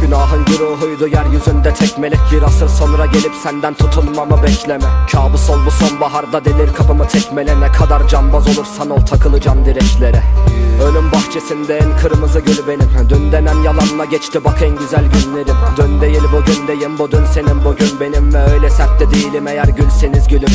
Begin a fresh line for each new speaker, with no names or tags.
Günahın güruhuydu yeryüzünde tek melek. Bir asır sonra gelip senden tutulmamı bekleme. Kabus ol bu sonbaharda delir kapımı tekmele. Ne kadar cambaz olursan ol takılacağım direklere. Ölüm bahçesinde en kırmızı gül benim. Dün denen yalanla geçti bak en güzel günlerim. Dün değil bugün deyim bu dün senin bugün benim. Ve öyle sert de değilim eğer gülseniz gülüm